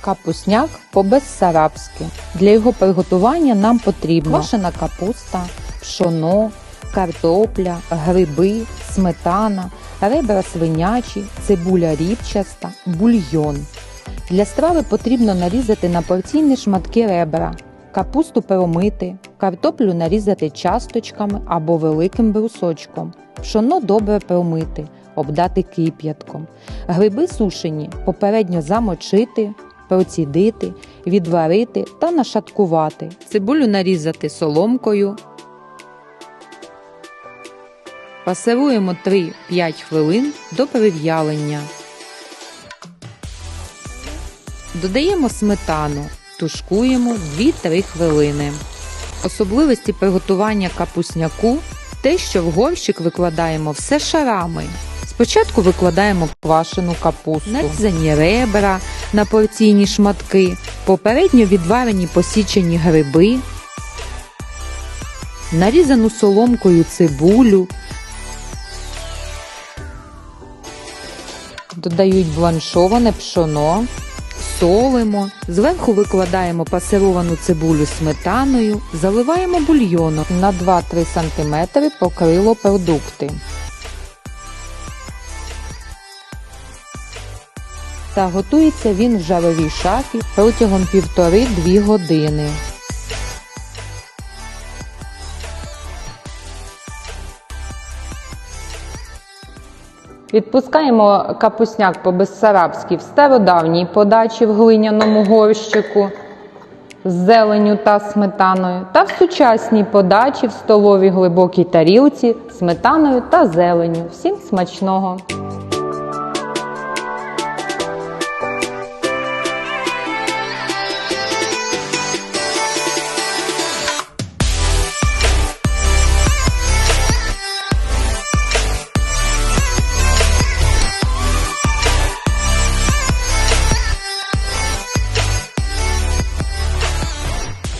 Капусняк по-безсарабськи. Для його приготування нам потрібно квашена капуста, пшоно, картопля, гриби, сметана, ребра свинячі, цибуля рібчаста, бульйон. Для страви потрібно нарізати на порційні шматки ребра, капусту промити, картоплю нарізати часточками або великим брусочком, пшоно добре промити, обдати кип'ятком, гриби сушені попередньо замочити, процідити, відварити та нашаткувати, цибулю нарізати соломкою. Пасируємо 3-5 хвилин до перев'ялення. Додаємо сметану, тушкуємо 2-3 хвилини. Особливості приготування капусняку те, що в горщик викладаємо все шарами. Спочатку викладаємо квашену капусту, нарізані ребра на порційні шматки, попередньо відварені посічені гриби, нарізану соломкою цибулю, додають бланшоване пшоно, солимо, зверху викладаємо пасировану цибулю сметаною, заливаємо бульйоном на 2-3 см покрило продукти. Та готується він в жаровій шафі протягом 1,5-2 години. Відпускаємо капусняк по-безсарабськи в стародавній подачі в глиняному горщику з зеленю та сметаною, та в сучасній подачі в столовій глибокій тарілці сметаною та зеленю. Всім смачного!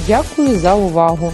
Дякую за увагу!